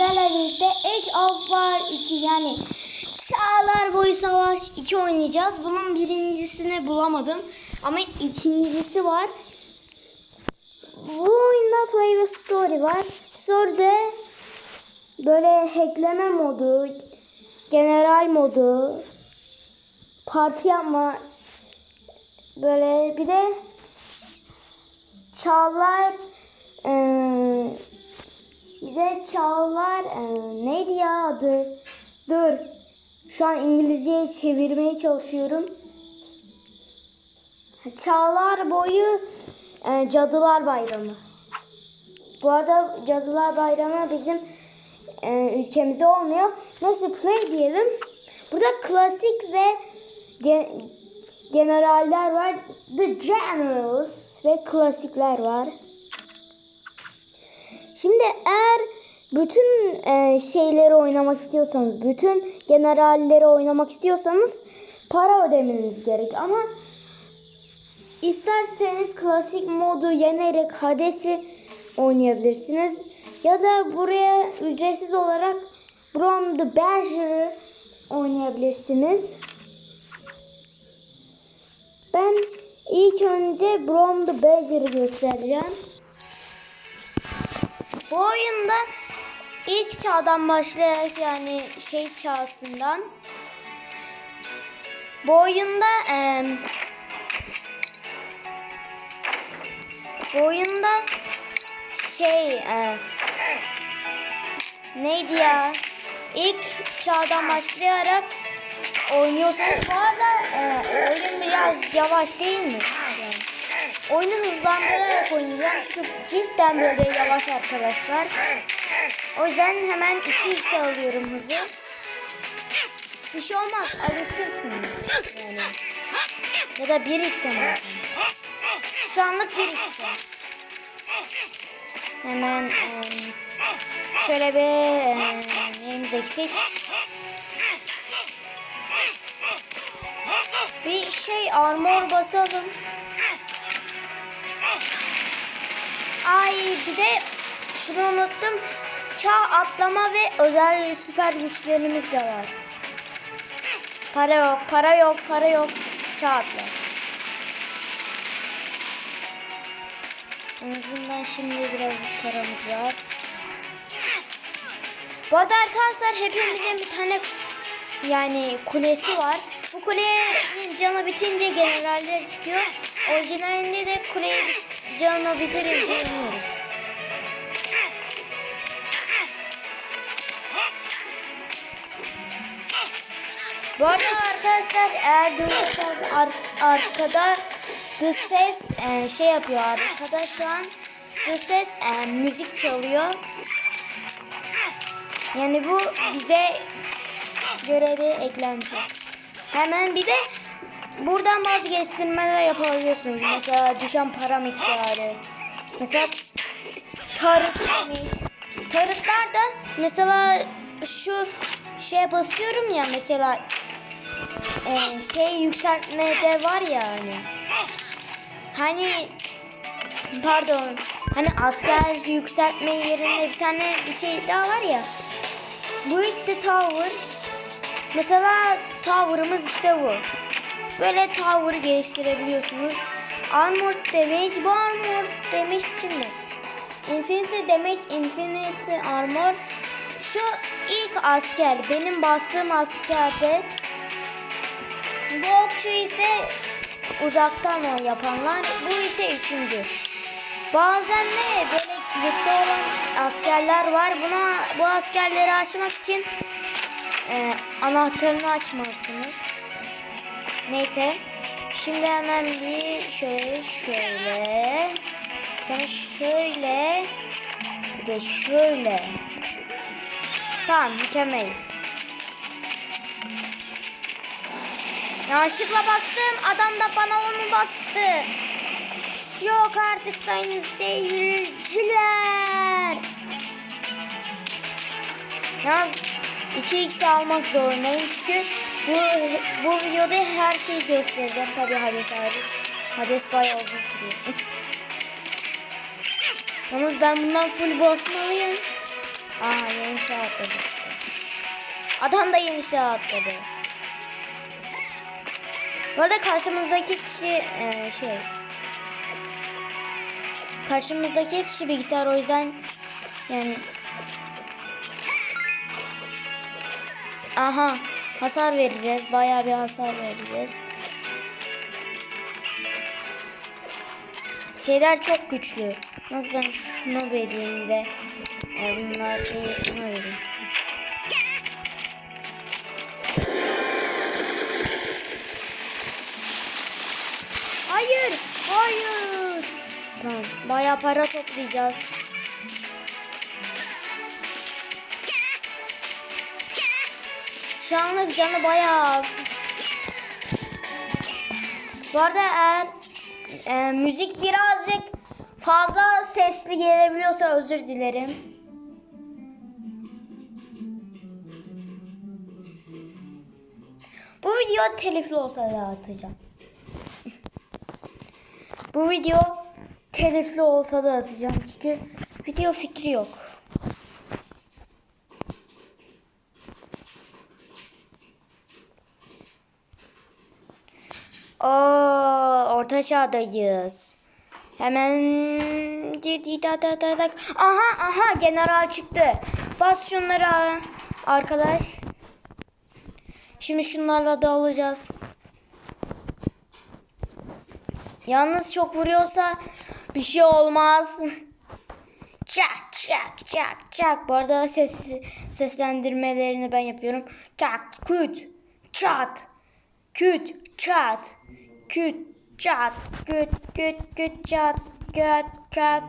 sizlerle birlikte Age of War 2 yani Çağlar Boyu Savaş 2 oynayacağız. Bunun birincisini bulamadım ama ikincisi var. Bu oyunda Play ve Story var. Story'de böyle hackleme modu, general modu, parti yapma böyle bir de Çağlar eee bir de Çağlar eee, neydi ya adı? Dur. Şu an İngilizceye çevirmeye çalışıyorum. Çağlar boyu eee, Cadılar Bayramı. Bu arada Cadılar Bayramı bizim eee, ülkemizde olmuyor. Neyse play diyelim. Burada klasik ve ge- generaller var. The Generals ve klasikler var. Şimdi eğer bütün e, şeyleri oynamak istiyorsanız, bütün generalleri oynamak istiyorsanız para ödemeniz gerek. Ama isterseniz klasik modu yenerek Hades'i oynayabilirsiniz. Ya da buraya ücretsiz olarak Brom the Badger'ı oynayabilirsiniz. Ben ilk önce Brom the Badger'ı göstereceğim. Bu oyunda ilk çağdan başlayarak yani şey çağsından bu oyunda em, bu oyunda şey e, neydi ya ilk çağdan başlayarak oynuyorsunuz. Bu arada e, oyun biraz yavaş değil mi? Oyunu hızlandırarak oynayacağım çünkü cidden böyle yavaş arkadaşlar. O yüzden hemen 2x alıyorum hızı. Bir şey olmaz alışırsınız yani. Ya da 1x ama. Şu anlık 1x. Hemen em, şöyle bir neyimiz eksik. Bir şey armor basalım. Ay bir de şunu unuttum. Çağ atlama ve özel süper güçlerimiz de var. Para yok, para yok, para yok. Çağ atla. En şimdi birazcık paramız var. Bu arada arkadaşlar hepimizin bir tane yani kulesi var. Bu kulenin canı bitince generaller çıkıyor. Orijinalinde de kuleyi canı bitirince yanıyoruz. Bu arada arkadaşlar eğer duyuyorsanız ar- arkada The Ses e, şey yapıyor arkada şu an The Ses e, müzik çalıyor. Yani bu bize görevi eklenti. Hemen bir de buradan bazı geçtirmeler yapabiliyorsunuz. Mesela düşen para miktarı. Mesela tarık demiş. Tarıklar da mesela şu şeye basıyorum ya mesela e, şey yükseltmede var ya hani. Hani pardon hani asker yükseltme yerine bir tane bir şey daha var ya. Build the tower. Mesela tower'ımız işte bu. Böyle tower geliştirebiliyorsunuz. Armor damage bu armor damage şimdi. Infinity damage infinity armor. Şu ilk asker benim bastığım askerde bu okçu ise uzaktan o yapanlar. Bu ise üçüncü. Bazen de böyle kilitli olan askerler var. Buna bu askerleri açmak için e, anahtarını açmalısınız. Neyse. Şimdi hemen bir şöyle şöyle. Sonra şöyle. Bir de şöyle. Tamam mükemmeliz. Yanlışlıkla bastım. Adam da bana onu bastı. Yok artık sayın seyirciler. Yalnız 2x almak zorundayım çünkü bu, bu videoda her şeyi göstereceğim. Tabi Hades hariç. Hades bayağı uzun sürüyor. Yalnız ben bundan full basmalıyım. Aha yeni çağ atladı işte. Adam da yeni çağ atladı. Bu arada karşımızdaki kişi e, şey karşımızdaki kişi bilgisayar o yüzden yani aha hasar vereceğiz. Bayağı bir hasar vereceğiz. Şeyler çok güçlü. Nasıl ben şunu vereyim de. E, bunlar değil şunu vereyim. Hayır, hayır. Tamam, bayağı para toplayacağız. Şu anlık canı bayağı az. Bu arada eğer e, müzik birazcık fazla sesli gelebiliyorsa özür dilerim. Bu video telifli olsa da atacağım. Bu video telifli olsa da atacağım çünkü video fikri yok. Oo, orta çağdayız. Hemen aha aha general çıktı. Bas şunlara arkadaş. Şimdi şunlarla da alacağız. Yalnız çok vuruyorsa bir şey olmaz. Çak çak çak çak. Bu arada ses seslendirmelerini ben yapıyorum. Çak küt çat küt çat küt çat küt küt küt çat küt çat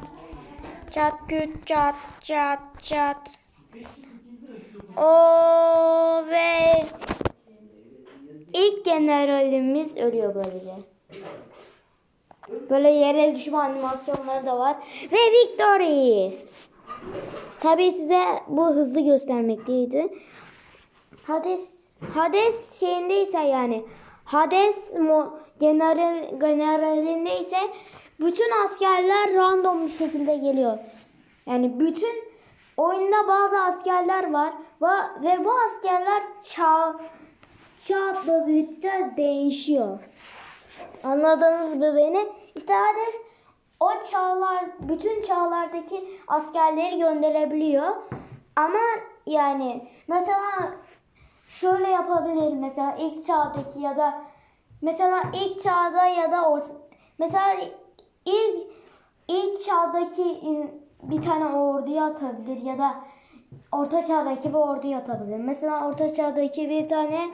çat küt çat çat çat. O ve ilk generalimiz ölüyor böylece. Böyle yere düşme animasyonları da var. Ve victory. Tabii size bu hızlı göstermekteydi. Hades Hades şeyindeyse yani Hades mo, general generalindeyse bütün askerler random bir şekilde geliyor. Yani bütün oyunda bazı askerler var ve, ve bu askerler çağ çağ atladıkça değişiyor. Anladınız mı beni? İşte Hades o çağlar, bütün çağlardaki askerleri gönderebiliyor. Ama yani mesela şöyle yapabilir mesela ilk çağdaki ya da mesela ilk çağda ya da orta, mesela ilk ilk çağdaki bir tane orduyu atabilir ya da orta çağdaki bir orduyu atabilir. Mesela orta çağdaki bir tane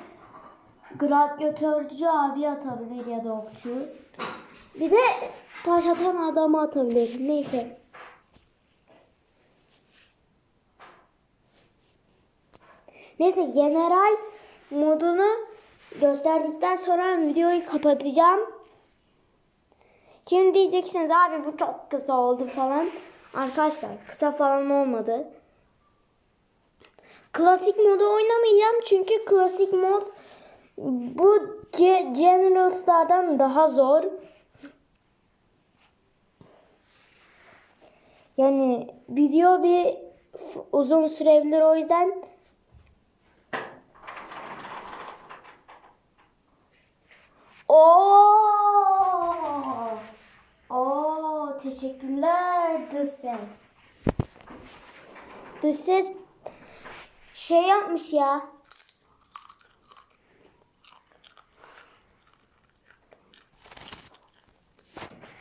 gladyatörcü abi atabilir ya da okçu. Bir de taş atan adamı atabilir. Neyse. Neyse general modunu gösterdikten sonra videoyu kapatacağım. Şimdi diyeceksiniz abi bu çok kısa oldu falan. Arkadaşlar kısa falan olmadı. Klasik modu oynamayacağım çünkü klasik mod bu Ge- Generals'lardan daha zor. Yani video bir uzun sürebilir o yüzden Oo! Oo, teşekkürler The Ses. Ses şey yapmış ya.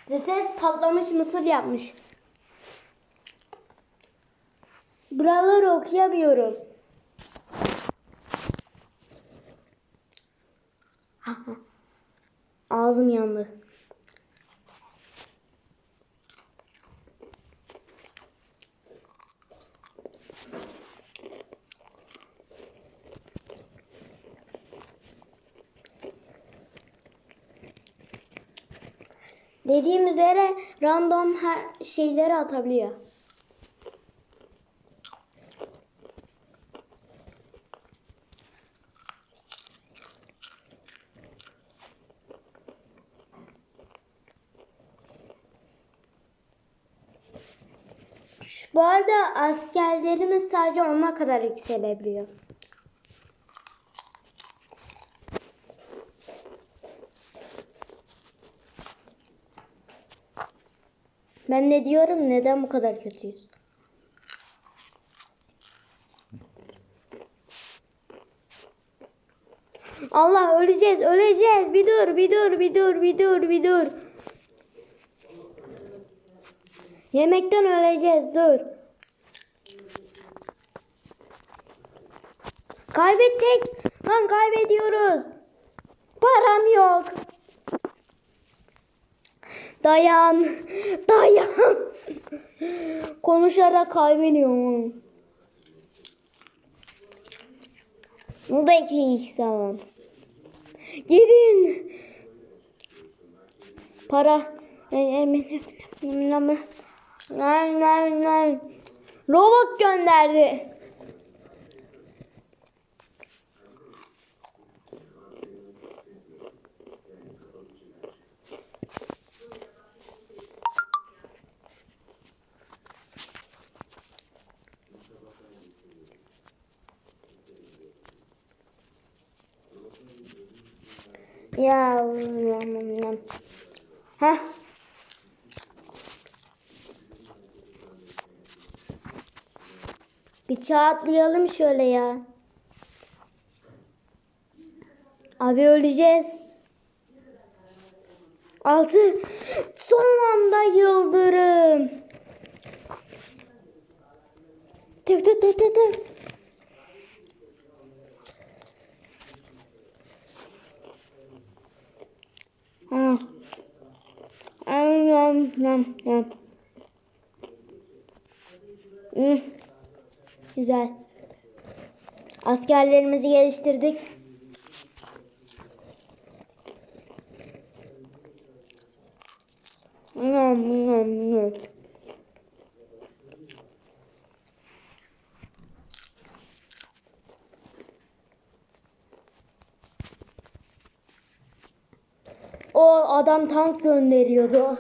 Ses patlamış mısır yapmış. Buraları okuyamıyorum. Ağzım yandı. Dediğim üzere random her şeyleri atabiliyor. Bu arada askerlerimiz sadece ona kadar yükselebiliyor. Ben ne diyorum neden bu kadar kötüyüz? Allah öleceğiz öleceğiz bir dur bir dur bir dur bir dur bir dur. Yemekten öleceğiz dur. Kaybettik. Lan kaybediyoruz. Param yok. Dayan. Dayan. Konuşarak kaybediyorum. Bu da iki tamam. Gidin. Para. Robot gönderdi. Ya. Ha. Bir çağ atlayalım şöyle ya. Abi öleceğiz. Altı. Son anda yıldırım. Tık tık tık tık tık. Ha. Yam yam yam. Hmm. Güzel. Askerlerimizi geliştirdik. Yam yam yam. O adam tank gönderiyordu.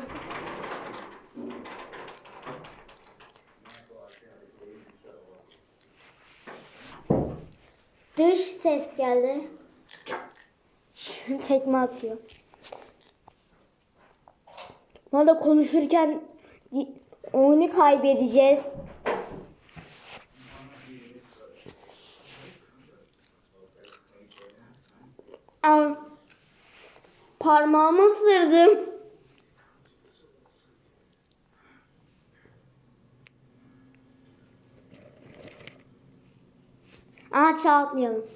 Dış ses geldi. Tekme atıyor. Valla konuşurken oyunu kaybedeceğiz. Aa, parmağımı ısırdım. Aa çalmayalım.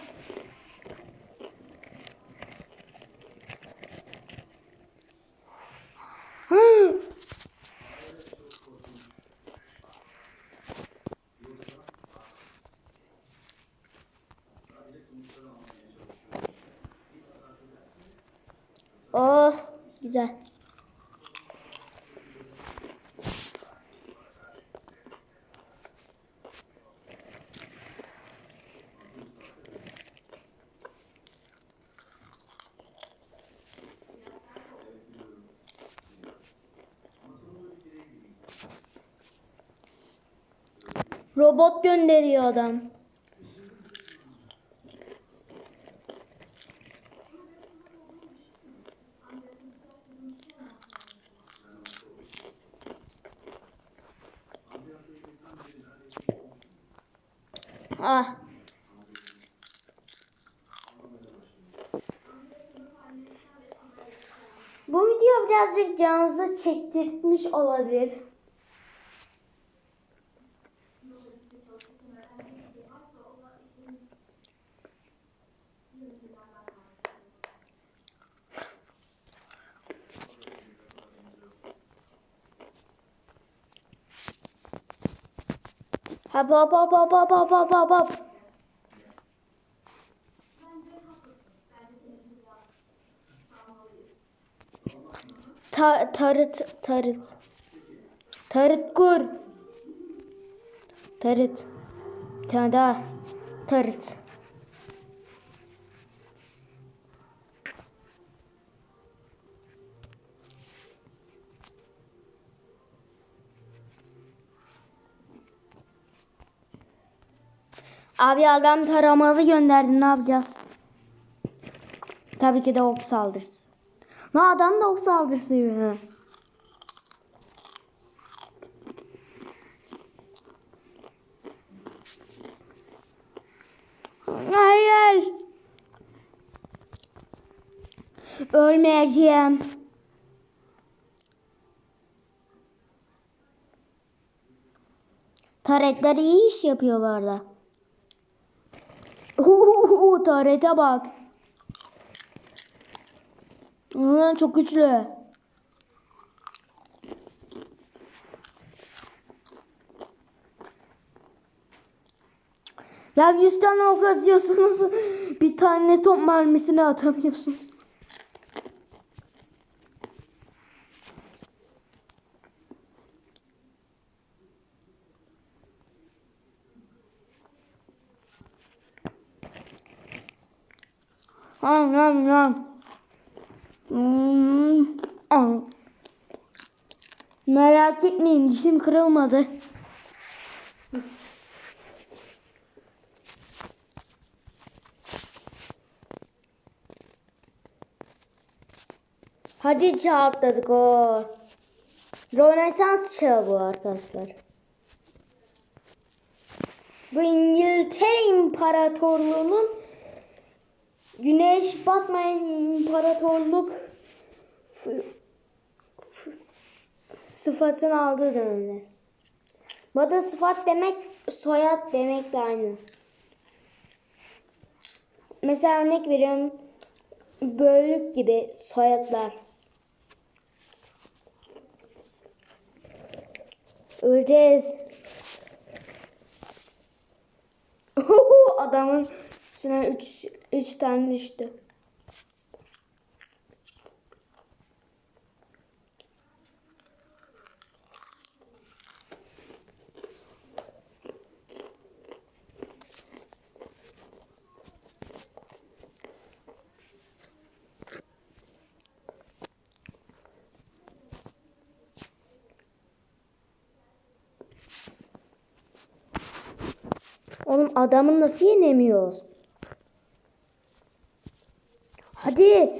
Robot gönderiyor adam. Ah. Bu video birazcık canınızı çektirmiş olabilir. Hop hop hop hop hop hop hop hop hop. Ta tarıt tarıt. Tarıt kur. Tarıt. Bir tane daha. Tarıt. Abi adam taramalı gönderdi ne yapacağız? Tabii ki de ok saldırısı. Ne adam da ok saldırısı yiyor. Hayır. Ölmeyeceğim. Taretler iyi iş yapıyor bu arada. Oo, tarete bak. Aa, çok güçlü. Ya 100 tane ok atıyorsunuz. Bir tane top mermisini atamıyorsun. Ham. Hmm. Merak etmeyin dişim kırılmadı. Hadi çağ atladık o. Rönesans çağı bu arkadaşlar. Bu İngiltere İmparatorluğu'nun Güneş batmayan imparatorluk sıfatını aldığı dönemler. Bu da sıfat demek soyad demekle aynı. Mesela örnek veriyorum. Bölük gibi soyadlar. Öleceğiz. Adamın üstüne 3 3 tane düştü. Oğlum adamı nasıl yenemiyoruz? Hadi.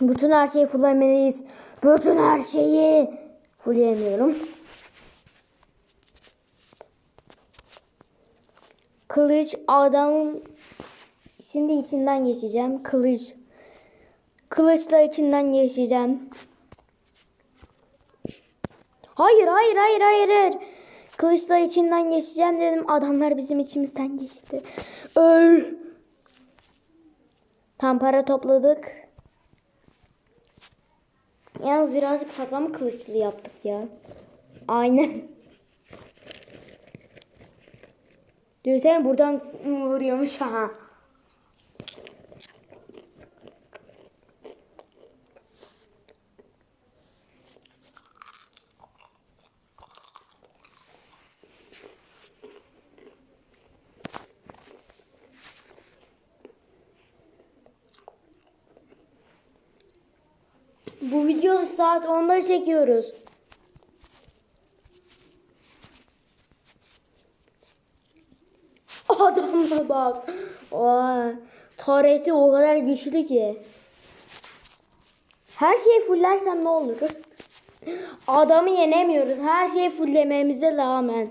Bütün her şeyi fullemeliyiz. Bütün her şeyi. Fulleyemiyorum. Kılıç adamın şimdi içinden geçeceğim. Kılıç. Kılıçla içinden geçeceğim. Hayır hayır hayır hayır. hayır. Kılıçla içinden geçeceğim dedim. Adamlar bizim içimizden geçti. Öl. Tam para topladık. Yalnız birazcık fazla mı kılıçlı yaptık ya? Aynen. Düşünsene buradan vuruyormuş ha. Bu saat 10'da çekiyoruz. Adamla bak. Aa, tarihte o kadar güçlü ki. Her şeyi fullersem ne olur? Adamı yenemiyoruz. Her şeyi fullememize rağmen.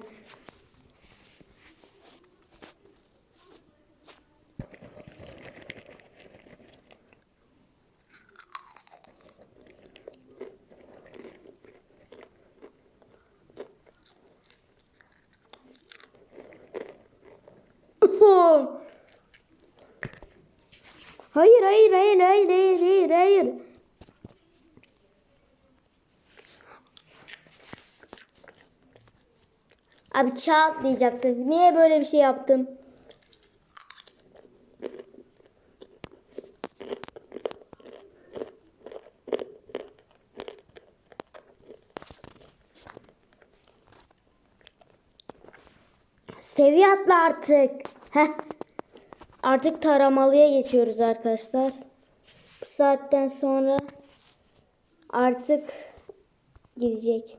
Hayır hayır hayır hayır hayır hayır hayır. Abi çat diyecektik. Niye böyle bir şey yaptım? Seviye atla artık. Heh. Artık taramalıya geçiyoruz arkadaşlar. Bu saatten sonra artık gidecek.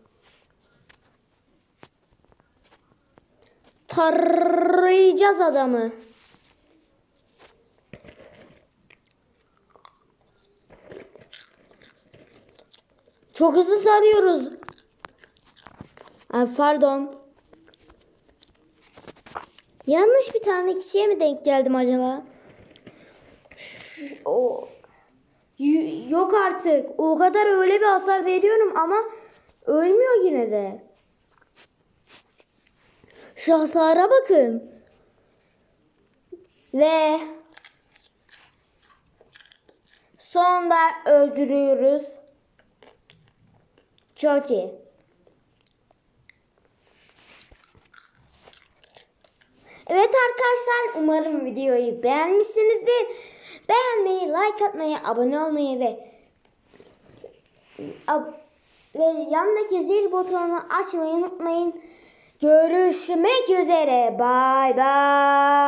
Tarayacağız adamı. Çok hızlı tarıyoruz. Ay, pardon. Yanlış bir tane kişiye mi denk geldim acaba? O yok artık. O kadar öyle bir hasar veriyorum ama ölmüyor yine de. Şu hasara bakın. Ve sonunda öldürüyoruz. Çok iyi. Evet arkadaşlar umarım videoyu beğenmişsinizdir. Beğenmeyi, like atmayı, abone olmayı ve ab- ve yandaki zil butonunu açmayı unutmayın. Görüşmek üzere. Bay bay.